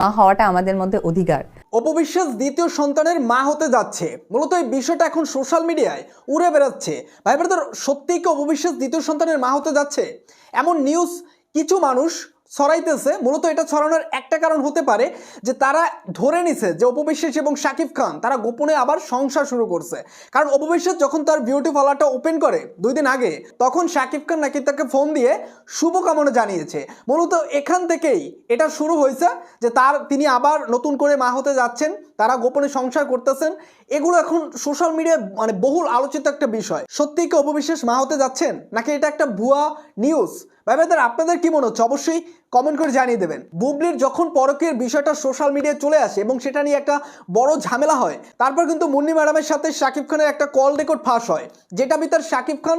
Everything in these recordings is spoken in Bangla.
মা হওয়াটা আমাদের মধ্যে অধিকার। অপবিশ্বাস দ্বিতীয় সন্তানের মা হতে যাচ্ছে। মূলত এই বিষয়টা এখন সোশ্যাল মিডিয়ায় উড়ে বেড়াচ্ছে। ভাই ব্রাদার, সত্যিই কি অপবিশ্বাস দ্বিতীয় সন্তানের মা হতে যাচ্ছে? এমন নিউজ কিছু মানুষ ছড়াইতেছে, মূলত এটা ছড়ানোর একটা কারণ হতে পারে যে তারা ধরে নিছে যে অপবিশ্বাস এবং শাকিব খান, তারা গোপনে আবার সংসার শুরু করছে। কারণ অপবিশ্বাস যখন তার বিউটি পার্লারটা ওপেন করে দুই দিন আগে, তখন শাকিব খান নাকি তাকে ফোন দিয়ে শুভকামনা জানিয়েছে। মূলত এখান থেকেই এটা শুরু হয়েছে যে তার, তিনি আবার নতুন করে মা হতে যাচ্ছেন, তারা গোপনে সংসার করতেছেন। এগুলো এখন সোশ্যাল মিডিয়ায় মানে বহুল আলোচিত একটা বিষয়। সত্যিই কি অপবিশ্বাস মা হতে যাচ্ছেন? নাকি এটা একটা ভুয়া নিউজ ভাই ভাইদের আপনাদের কি মনে হচ্ছে? অবশ্যই কমেন্ট করে জানিয়ে দেবেন। বুবলির যখন পরকের বিষয়টা সোশ্যাল মিডিয়ায় চলে আসে এবং সেটা নিয়ে একটা বড় ঝামেলা হয়, তারপর কিন্তু মুন্নি ম্যাডামের সাথে শাকিব খানের একটা কল রেকর্ড ফাঁস হয়, যেটা ভিতর শাকিব খান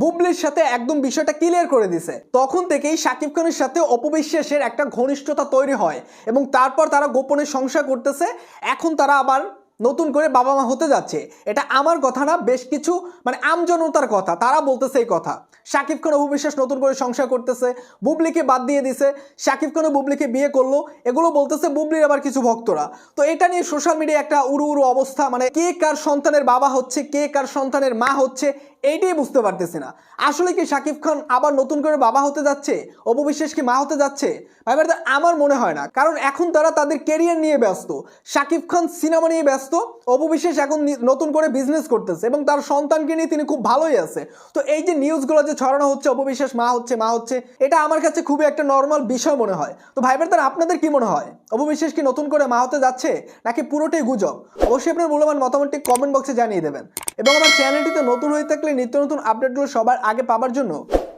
বুবলির সাথে একদম বিষয়টা ক্লিয়ার করে দিছে। তখন থেকেই শাকিব খানের সাথে অপবিশ্বাসের একটা ঘনিষ্ঠতা তৈরি হয় এবং তারপর তারা গোপনে সংসার করতেছে, এখন তারা আবার নতুন করে বাবা মা হতে যাচ্ছে। এটা আমার কথা না, বেশ কিছু মানে আমজনতার কথা, তারা বলতেছে এই কথা। শাকিব খান অপবিশ্বাস নতুন করে সংসার করতেছে, বুবলিকে বাদ দিয়ে দিছে শাকিব খানও বুবলিকে বিয়ে করল, এগুলো বলতেছে বুবলির আবার কিছু ভক্তরা। তো এটা নিয়ে সোশ্যাল মিডিয়া একটা উড়ু উড়ু অবস্থা মানে কে কার সন্তানের বাবা হচ্ছে, কে কার সন্তানের মা হচ্ছে এইটাই বুঝতে পারতেছি না। আসলে কি শাকিব খান আবার নতুন করে বাবা হতে যাচ্ছে? অপবিশ্বাস কি মা হতে যাচ্ছে? ভাই ব্রাদার, আমার মনে হয় না। কারণ এখন তারা তাদের কেরিয়ার নিয়ে ব্যস্ত। শাকিব খান সিনেমা নিয়ে ব্যস্ত। অপবিশ্বাস এখন নতুন করে বিজনেস করতেছে এবং তার সন্তানকে নিয়ে তিনি খুব ভালোই আছে। তো এই যে নিউজগুলো যে ছড়ানো হচ্ছে অপবিশ্বাস মা হচ্ছে মা হচ্ছে এটা আমার কাছে খুবই একটা নর্মাল বিষয় মনে হয়। তো ভাই ব্রাদার, আপনাদের কি মনে হয়? অপবিশ্বাস কি নতুন করে মা হতে যাচ্ছে? নাকি পুরোটাই গুজব? অবশ্যই আপনার মূল্যবান মতামতটি কমেন্ট বক্সে জানিয়ে দেবেন। এবং আমার চ্যানেলটিতে নতুন হয়ে থাকলে নিত্য নতুন আপডেটগুলো সবার আগে পাওয়ার জন্য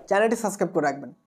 চ্যানেলটি সাবস্ক্রাইব করে রাখবেন।